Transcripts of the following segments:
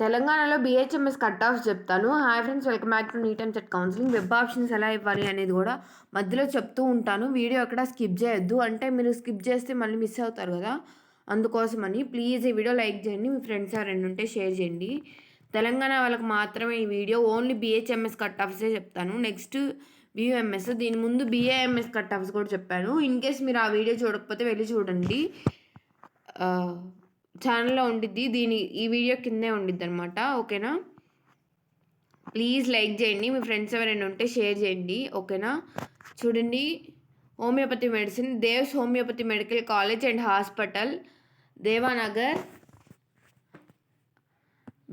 తెలంగాణలో BHMS cut off చెప్తాను. Hi friends welcome back to NEET and set counselling web options ఎలా ఇవ్వాలి అనేది కూడా మధ్యలో చెప్తూ ఉంటాను. వీడియో ఎక్కడ స్కిప్ చేయొద్దు. అంటే మీరు స్కిప్ చేస్తే మళ్ళీ మిస్ అవుతారు కదా. అందుకోసమని ప్లీజ్ ఈ వీడియో లైక్ చేయండి. మీ ఫ్రెండ్స్ ఎవరైనా ఉంటే షేర్ చేయండి. తెలంగాణ వాళ్ళకి మాత్రమే ఈ వీడియో ఓన్లీ బీహెచ్ఎంఎస్ కట్ ఆఫ్సే చెప్తాను. నెక్స్ట్ బియూఎంఎస్ దీని ముందు బీఏఎంఎస్ కట్ ఆఫ్స్ కూడా చెప్పాను. ఇన్ కేస్ మీరు ఆ వీడియో చూడకపోతే వెళ్ళి చూడండి. Uh, ఛానల్లో ఉండిద్ది. దీని ఈ వీడియో కిందే ఉండిద్ది అనమాట ఓకేనా? ప్లీజ్ లైక్ చేయండి. మీ ఫ్రెండ్స్ ఎవరైనా ఉంటే షేర్ చేయండి. ఓకేనా? చూడండి. Homeopathy medicine Devs homeopathy medical college and hospital Devanagar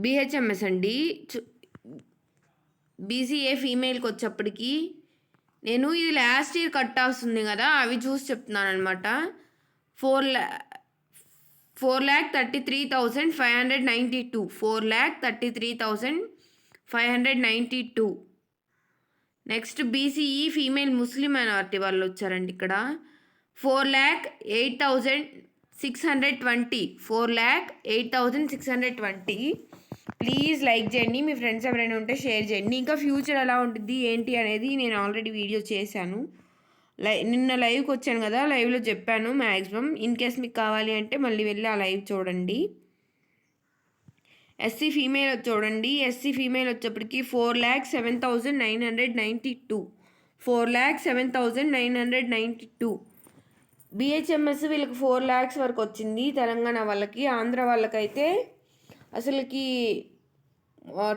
BHMS అండి. బీసీఏ ఫీమేల్కి వచ్చేప్పటికి నేను ఇది లాస్ట్ ఇయర్ కట్ వస్తుంది కదా అవి చూసి చెప్తున్నాను అనమాట four lakh four lakh thirty three thousand five hundred ninety two. Four lakh thirty three thousand five hundred ninety two. Next BCE female Muslim minority వాళ్ళు వచ్చారండి ఇక్కడ. Four lakh eight thousand six hundred twenty. Four lakh eight thousand six hundred twenty. Please like చేయండి మీ friends ఎవరైనా ఉంటే share చేయండి. ఇంకా future ఎలా ఉంటుంది ఏంటి అనేది నేను ఆల్రెడీ వీడియో చేశాను. లై నిన్న లైవ్కి వచ్చాను కదా లైవ్లో చెప్పాను మ్యాక్సిమం ఇన్ కేస్ మీకు కావాలి అంటే మళ్ళీ వెళ్ళి ఆ లైవ్ చూడండి. ఎస్సీ ఫీమేల్ చూడండి. ఎస్సీ ఫీమేల్ వచ్చేప్పటికి four lakh seven thousand nine hundred ninety two four lakh seven thousand nine hundred ninety two BHMS వీళ్ళకి ఫోర్ ల్యాక్స్ వరకు వచ్చింది తెలంగాణ వాళ్ళకి. ఆంధ్ర వాళ్ళకైతే అసలుకి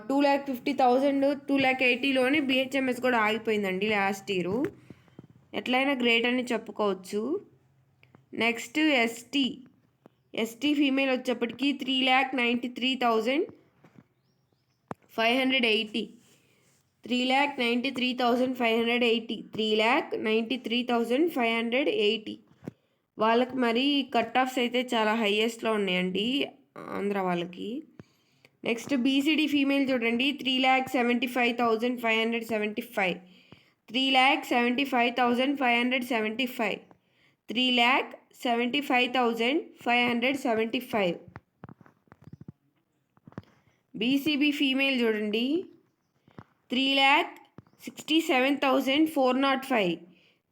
two lakh fifty thousand two lakh ఎయిటీలోనే BHMS కూడా ఆగిపోయిందండి లాస్ట్ ఇయరు. ఎట్లయినా గ్రేట్ అని చెప్పుకోవచ్చు. Next ST. ఎస్టీ ఫీమేల్ వచ్చేప్పటికి three lakh ninety three thousand five hundred eighty. Three lakh ninety three thousand five hundred eighty. Three lakh ninety three thousand five hundred eighty. వాళ్ళకి మరి cut offs అయితే చాలా హైయెస్ట్లో ఉన్నాయండి ఆంధ్ర వాళ్ళకి. Next BCD female చూడండి. Three lakh seventy five thousand five hundred seventy five three lakh seventy five thousand five hundred seventy five. Three lakh seventy five thousand five hundred seventy five. BCB female చూడండి. Three lakh sixty seven thousand four nought five.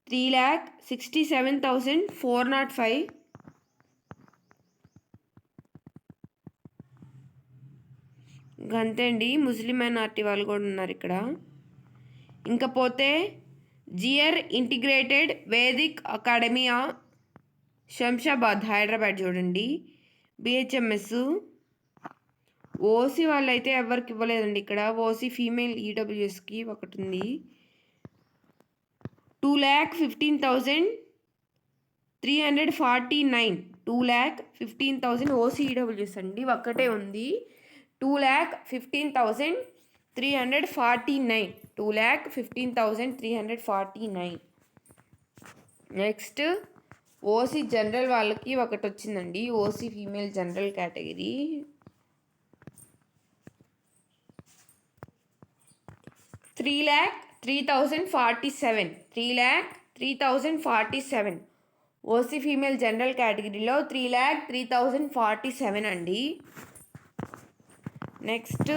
Three lakh sixty seven thousand four nought five. అంతే అండి. Muslim minority వాళ్ళు కూడా ఉన్నారు ఇక్కడ. ఇంకా పోతే Jeeyar integrated Vedic academia Shamshabad Hyderabad చూడండి. బిహెచ్ఎంఎస్ ఓసీ వాళ్ళు అయితే ఎవరికి ఇవ్వలేదండి ఇక్కడ. ఓసీ ఫీమేల్ ఈడబ్ల్యూఎస్కి ఒకటి ఉంది two lakh fifteen thousand three hundred forty nine. Two lakh fifteen thousand OC EWS అండి. ఒక్కటే ఉంది. Two lakh fifteen thousand three hundred forty nine. Two lakh fifteen thousand three hundred forty nine next OC general వాళ్ళకి ఒకటి వచ్చిందండి OC female general category three lakh three thousand forty seven three lakh three thousand forty seven OC female general కేటగిరీలో three lakh three thousand forty seven అండి. Next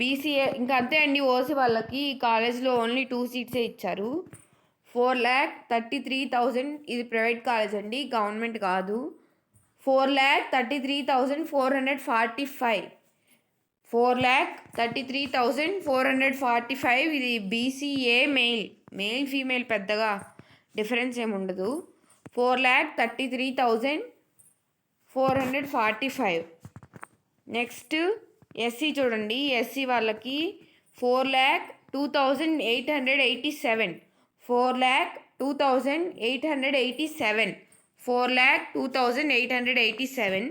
BCA ఇంకా అంతే అండి OC వాళ్ళకి కాలేజ్లో ఓన్లీ టూ సీట్సే ఇచ్చారు. Four lakh thirty three thousand ఇది ప్రైవేట్ కాలేజ్ అండి గవర్నమెంట్ కాదు. Four lakh thirty three thousand four hundred forty five. Four lakh thirty three thousand four hundred forty five ఇది బీసీఏ మెయిల్ మెయిల్ ఫీమేల్ పెద్దగా difference ఏమి ఉండదు. Four lakh thirty three thousand four hundred forty five. Next SC చూడండి SC వాళ్ళకి four lakh two thousand eight hundred eighty seven. Four lakh two thousand eight hundred eighty seven. Four lakh two thousand eight hundred eighty seven.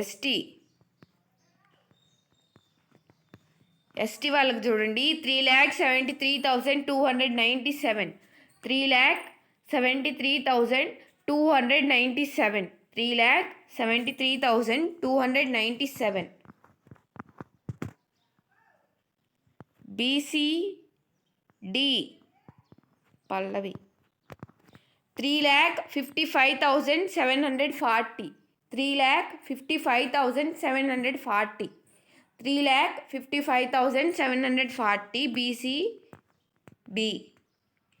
ST. ST వాళ్ళకి చూడండి three lakh seventy three thousand two hundred ninety seven. Three lakh seventy three thousand two hundred ninety seven. Three lakh seventy three thousand two hundred ninety seven BCD Pallavi three lakh fifty five thousand seven hundred forty three lakh fifty five thousand seven hundred forty three lakh fifty five thousand seven hundred forty BC D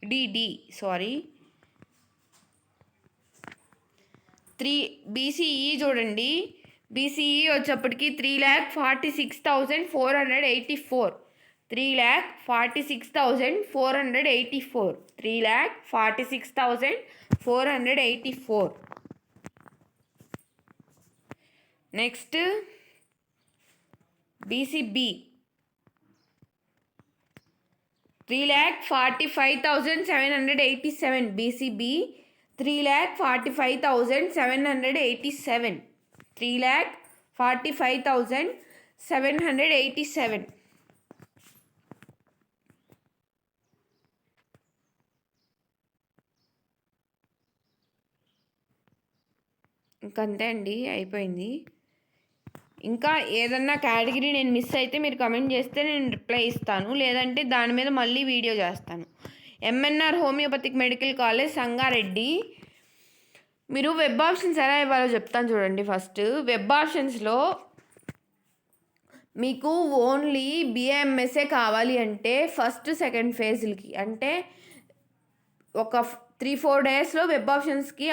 DD sorry three BCE చూడండి. BCE వచ్చేప్పటికి three lakh forty six thousand four hundred eighty four. Three lakh forty six thousand four hundred eighty four. Three lakh forty six thousand four hundred eighty four. Next BCB. Three lakh forty five thousand seven hundred eighty seven. BCB three lakh forty five thousand seven hundred eighty seven. Three lakh forty five thousand seven hundred eighty seven. ఇంకంతే అండి అయిపోయింది. ఇంకా ఏదన్నా category నేను miss అయితే మీరు comment చేస్తే నేను రిప్లై ఇస్తాను లేదంటే దాని మీద మళ్ళీ వీడియో చేస్తాను. MNR homoeopathic medical college Sangareddy. మీరు వెబ్ ఆప్షన్స్ ఎలా ఇవ్వాలో చెప్తాను చూడండి ఫస్ట్ వెబ్ ఆప్షన్స్లో మీకు ఓన్లీ బిఏఎంఎస్ఏ కావాలి అంటే ఫస్ట్ సెకండ్ ఫేజ్లకి అంటే ఒక త్రీ ఫోర్ డేస్లో వెబ్ ఆప్షన్స్కి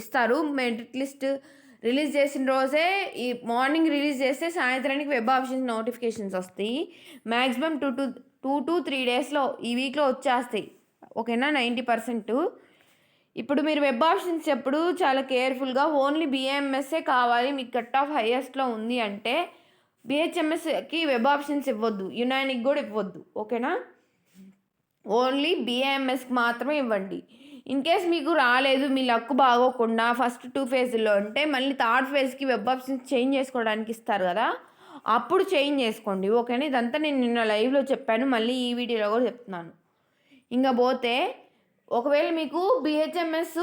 ఇస్తారు. మెరిట్ లిస్ట్ రిలీజ్ చేసిన రోజే ఈ మార్నింగ్ రిలీజ్ చేస్తే సాయంత్రానికి వెబ్ ఆప్షన్స్ నోటిఫికేషన్స్ వస్తాయి. Maximum two two two to three డేస్లో ఈ వీక్లో వచ్చేస్తాయి. ఓకేనా? Ninety percent. ఇప్పుడు మీరు వెబ్ ఆప్షన్స్ ఎప్పుడు చాలా కేర్ఫుల్గా ఓన్లీ బిఏఎంఎస్ఏ కావాలి మీకు కట్ ఆఫ్ హైయెస్ట్లో ఉంది అంటే బిహెచ్ఎంఎస్కి వెబ్ ఆప్షన్స్ ఇవ్వద్దు యునానిక్ కూడా ఇవ్వద్దు ఓకేనా? ఓన్లీ బిఏఎంఎస్కి మాత్రమే ఇవ్వండి. ఇన్ కేస్ మీకు రాలేదు మీ లక్ బాగోకుండా ఫస్ట్ టూ ఫేజ్లో అంటే మళ్ళీ థర్డ్ ఫేజ్కి వెబ్ ఆప్షన్స్ చేంజ్ చేసుకోవడానికి ఇస్తారు కదా అప్పుడు చేంజ్ చేసుకోండి ఓకేనా? ఇదంతా నేను నిన్న లైవ్లో చెప్పాను మళ్ళీ ఈ వీడియోలో కూడా చెప్తున్నాను. ఇంకా పోతే ఒకవేళ మీకు బిహెచ్ఎంఎస్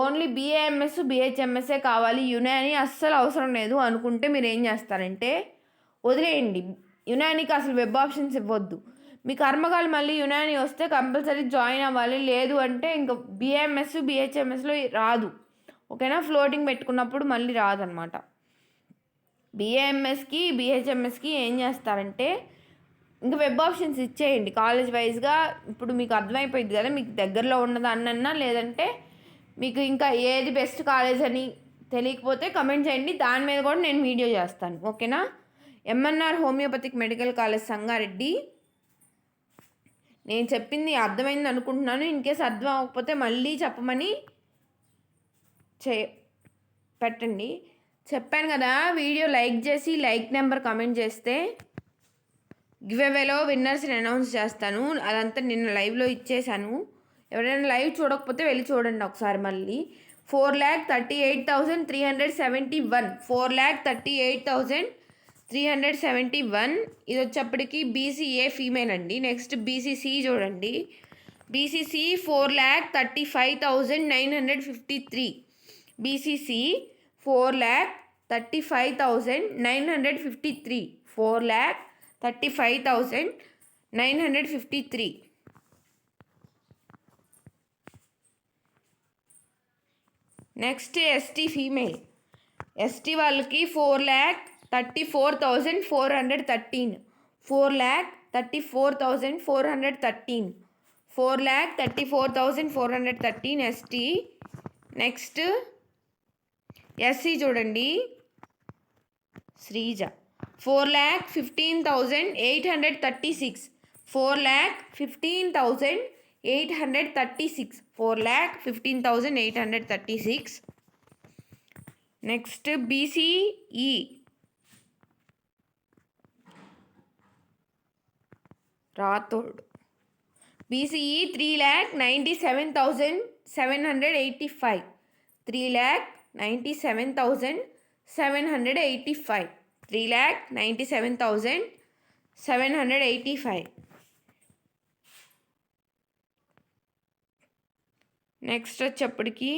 ఓన్లీ బిఏఎంఎస్ బిహెచ్ఎంఎస్ఏ కావాలి. యునాని అస్సలు అవసరం లేదు అనుకుంటే మీరు ఏం చేస్తారంటే వదిలేయండి. యునానికి అసలు వెబ్ ఆప్షన్స్ ఇవ్వద్దు. మీ కర్మకాలు మళ్ళీ యునాని వస్తే కంపల్సరీ జాయిన్ అవ్వాలి. లేదు అంటే ఇంకా బిఏఎంఎస్ బిహెచ్ఎంఎస్లో రాదు. ఓకేనా? ఫ్లోటింగ్ పెట్టుకున్నప్పుడు మళ్ళీ రాదనమాట. బిఏఎంఎస్కి బిహెచ్ఎంఎస్కి ఏం చేస్తారంటే ఇంకా వెబ్ ఆప్షన్స్ ఇచ్చేయండి. కాలేజ్ వైజ్గా ఇప్పుడు మీకు అర్థమైపోయింది కదా మీకు దగ్గరలో ఉన్నదాన్నన్నా లేదంటే మీకు ఇంకా ఏది బెస్ట్ కాలేజ్ అని తెలియకపోతే కమెంట్ చేయండి. దాని మీద కూడా నేను వీడియో చేస్తాను. ఓకేనా MNR homoeopathic medical college Sangareddy. నేను చెప్పింది అర్థమైంది అనుకుంటున్నాను. ఇన్ కేస్ అర్థం అవ్వకపోతే మళ్ళీ చెప్పమని చే పెట్టండి. చెప్పాను కదా వీడియో లైక్ చేసి లైక్ నెంబర్ కమెంట్ చేస్తే గివ్అవేలో విన్నర్స్ని అనౌన్స్ చేస్తాను. అదంతా నిన్న లైవ్లో ఇచ్చేసాను ఎవరైనా లైవ్ చూడకపోతే వెళ్ళి చూడండి ఒకసారి మళ్ళీ. Four lakh thirty eight thousand three hundred seventy one. Four lakh thirty eight thousand three hundred seventy one. ఇది వచ్చేప్పటికి బీసీఏ ఫీమేల్ అండి నెక్స్ట్ బీసీసీ చూడండి. BCC four lakh thirty five thousand nine hundred fifty three. BCC four lakh thirty five thousand nine hundred fifty three. Four lakh thirty five thousand nine hundred fifty three. Next ST female. ST వాళ్ళకి four lakh thirty four thousand four hundred thirteen. Four lakh thirty four thousand four hundred thirteen. Four lakh thirty four thousand four hundred thirteen ST. Next SC చూడండి. Sreeja. Four lakh fifteen thousand eight hundred thirty six four lakh fifteen thousand eight hundred thirty six four lakh fifteen thousand eight hundred thirty six next BCE Rathod BCE three lakh ninety seven thousand seven hundred eighty five three lakh ninety seven thousand seven hundred eighty five three lakh ninety seven thousand seven hundred eighty five. Next వచ్చేప్పటికి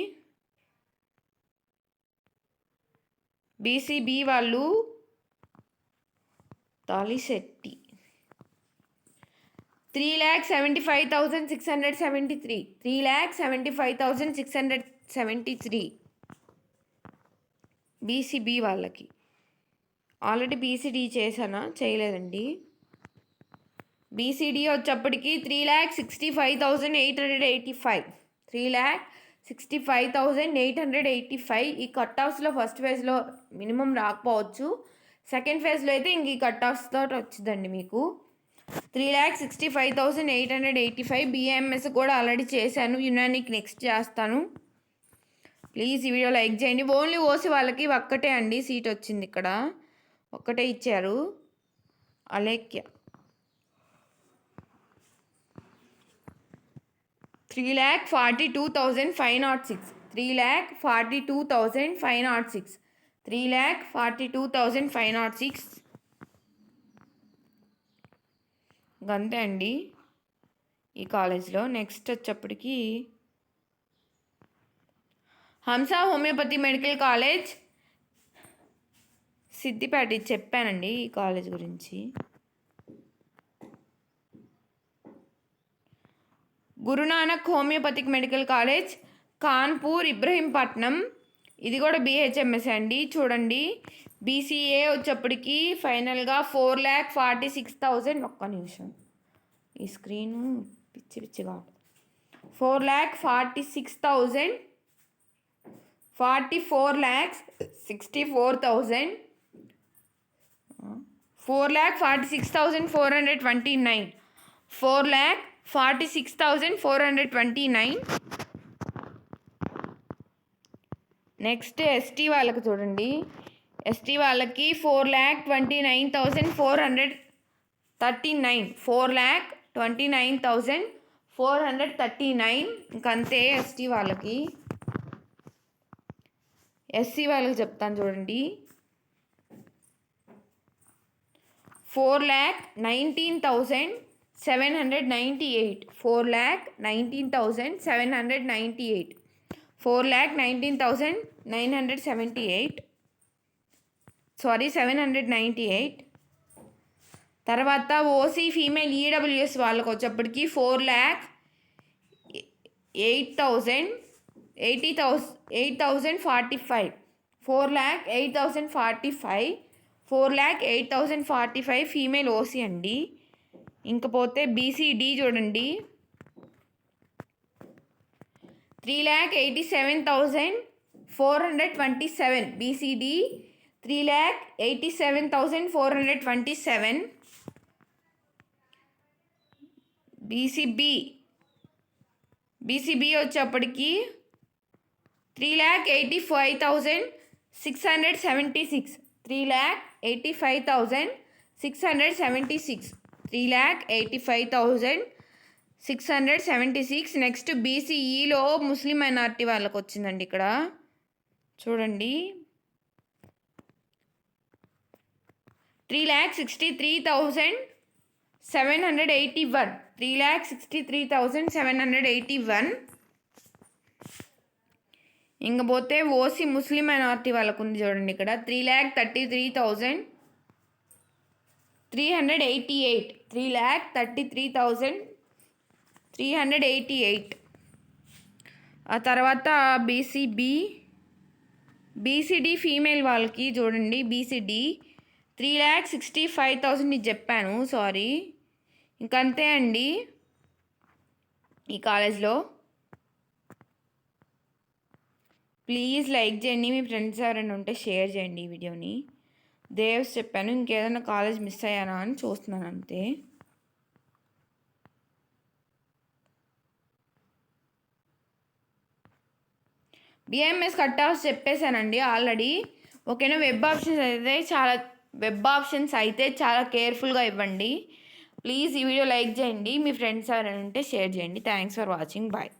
BCB వాళ్ళు Talishetti. Three lakh seventy five thousand six hundred seventy three. Three lakh seventy five thousand six hundred seventy three. BCB వాళ్ళకి. Already BCD చేశానా? చేయలేదండి. BCD వచ్చేప్పటికి three lakh sixty five thousand eight hundred eighty five three lakh sixty five thousand eight hundred eighty five ఈ cut ఆఫ్స్లో first ఫేజ్లో minimum రాకపోవచ్చు. Second ఫేజ్లో అయితే ఇంక ఈ కట్ ఆఫ్స్ తోటి వచ్చిందండి మీకు. Three lakh sixty five thousand eight hundred eighty five BMS కూడా ఆల్రెడీ చేశాను. యునానిక్ నెక్స్ట్ చేస్తాను. ప్లీజ్ ఈ వీడియో లైక్ చేయండి. ఓన్లీ ఓసి వాళ్ళకి ఒక్కటే అండి. సీట్ వచ్చింది ఇక్కడ. ఒక్కటే ఇచ్చారు. Alekhya. Three lakh forty two thousand five nought six. Three lakh forty two thousand five nought six. Three lakh forty two thousand five nought six. అంతే అండి. ఈ కాలేజ్లో నెక్స్ట్ వచ్చేప్పటికి హంస హోమియోపతి మెడికల్ కాలేజ్ సిద్దిపేట చెప్పానండి ఈ కాలేజ్ గురించి. Guru Nanak homeopathic medical college Kanpur Ibrahimpatnam. ఇది కూడా బీహెచ్ఎంఎస్ అండి. చూడండి బీసీఏ వచ్చేప్పటికి ఫైనల్గా four lakh forty six thousand ఒక్క నిమిషం. ఈ స్క్రీన్ పిచ్చి పిచ్చిగా four lakh forty six thousand forty four lakhs sixty four thousand four lakh forty six thousand four hundred twenty nine. Four lakh forty six thousand four hundred twenty nine. Next ST వాళ్ళకి చూడండి. ST వాళ్ళకి four lakh twenty nine thousand four hundred thirty nine. Four lakh twenty nine thousand four hundred thirty nine. ఇంకంతే ST వాళ్ళకి. SC వాళ్ళకి చెప్తాను చూడండి. Four lakh nineteen thousand seven hundred ninety eight four lakh nineteen thousand seven hundred ninety eight four lakh nineteen thousand nine hundred seventy eight sorry seven hundred ninety eight తర్వాత OC female EWS వాళ్ళకి వచ్చేప్పటికి four lakh eight thousand eighty thousand eight thousand forty five four lakh eight thousand forty five four lakh eight thousand forty five female OC అండి. ఇంకపోతే BCD చూడండి. Three lakh eighty seven thousand four hundred twenty seven BCD. Three lakh eighty seven thousand four hundred twenty seven BCB. BCB వచ్చేప్పటికి three lakh eighty five thousand six hundred seventy six. Three lakh eighty five thousand six hundred seventy six. Three lakh eighty five thousand six hundred seventy six. Next బీసీఈలో Muslim minority వాళ్ళకి వచ్చిందండి ఇక్కడ. చూడండి. Three lakh sixty three thousand seven hundred eighty one. Three lakh sixty three thousand seven hundred eighty one. ఇంకపోతే OC Muslim minority వాళ్ళకు ఉంది చూడండి ఇక్కడ. Three lakh thirty three thousand three hundred eighty eight. Three lakh thirty three thousand three hundred eighty eight. ఆ తర్వాత BCB BCD female వాళ్ళకి చూడండి BCD. Three lakh sixty five thousand చెప్పాను సారీ. ఇంకంతే అండి ఈ కాలేజ్లో. ప్లీజ్ లైక్ చేయండి మీ ఫ్రెండ్స్ ఎవరైనా ఉంటే షేర్ చేయండి ఈ వీడియోని. దేవ్స్ చెప్పాను ఇంకేదైనా కాలేజ్ మిస్ అయ్యానా అని చూస్తున్నాను అంతే. బిఎంఎస్ కట్ ఆఫ్ చెప్పేశానండి ఆల్రెడీ. ఓకేనా వెబ్ ఆప్షన్స్ అయితే చాలా వెబ్ ఆప్షన్స్ అయితే చాలా కేర్ఫుల్గా ఇవ్వండి. ప్లీజ్ ఈ వీడియో లైక్ చేయండి మీ ఫ్రెండ్స్ ఎవరైనా ఉంటే షేర్ చేయండి. Thanks for watching. బాయ్.